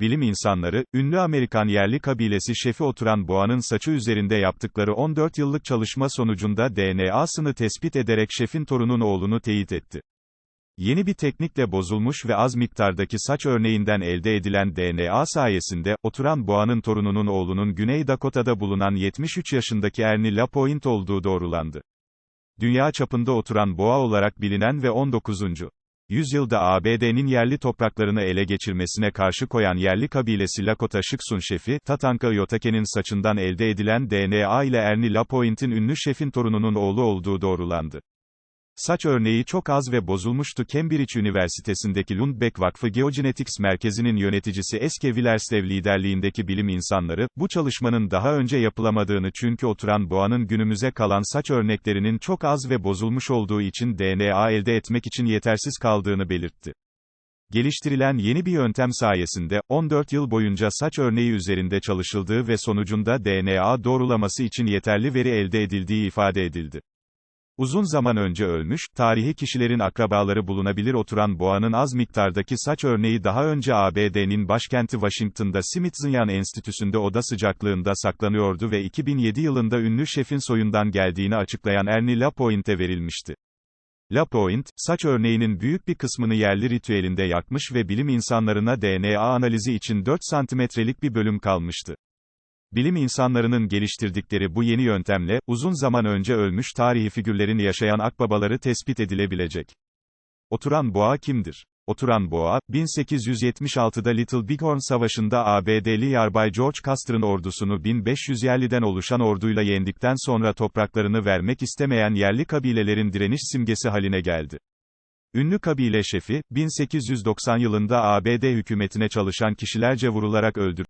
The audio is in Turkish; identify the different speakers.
Speaker 1: Bilim insanları, ünlü Amerikan yerli kabilesi şefi oturan boğanın saçı üzerinde yaptıkları 14 yıllık çalışma sonucunda DNA'sını tespit ederek şefin torunun oğlunu teyit etti. Yeni bir teknikle bozulmuş ve az miktardaki saç örneğinden elde edilen DNA sayesinde, oturan boğanın torununun oğlunun Güney Dakota'da bulunan 73 yaşındaki Ernie Lapointe olduğu doğrulandı. Dünya çapında oturan boğa olarak bilinen ve 19. yüzyılda ABD'nin yerli topraklarını ele geçirmesine karşı koyan yerli kabilesi Lakota Şıksun şefi, Tatanka Yotake'nin saçından elde edilen DNA ile Ernie Lapointe'in ünlü şefin torununun oğlu olduğu doğrulandı. Saç örneği çok az ve bozulmuştu. Cambridge Üniversitesi'ndeki Lundbeck Vakfı Geogenetics Merkezi'nin yöneticisi Eske Willerslev liderliğindeki bilim insanları, bu çalışmanın daha önce yapılamadığını çünkü oturan boğanın günümüze kalan saç örneklerinin çok az ve bozulmuş olduğu için DNA elde etmek için yetersiz kaldığını belirtti. Geliştirilen yeni bir yöntem sayesinde, 14 yıl boyunca saç örneği üzerinde çalışıldığı ve sonucunda DNA doğrulaması için yeterli veri elde edildiği ifade edildi. Uzun zaman önce ölmüş, tarihi kişilerin akrabaları bulunabilir oturan boğanın az miktardaki saç örneği daha önce ABD'nin başkenti Washington'da Smithsonian Enstitüsü'nde oda sıcaklığında saklanıyordu ve 2007 yılında ünlü şefin soyundan geldiğini açıklayan Ernie Lapointe verilmişti. Lapointe, saç örneğinin büyük bir kısmını yerli ritüelinde yakmış ve bilim insanlarına DNA analizi için 4 santimetrelik bir bölüm kalmıştı. Bilim insanlarının geliştirdikleri bu yeni yöntemle, uzun zaman önce ölmüş tarihi figürlerin yaşayan akbabaları tespit edilebilecek. Oturan boğa kimdir? Oturan boğa, 1876'da Little Bighorn Savaşı'nda ABD'li Yarbay George Custer'ın ordusunu 1500 yerliden oluşan orduyla yendikten sonra topraklarını vermek istemeyen yerli kabilelerin direniş simgesi haline geldi. Ünlü kabile şefi, 1890 yılında ABD hükümetine çalışan kişilerce vurularak öldürüldü.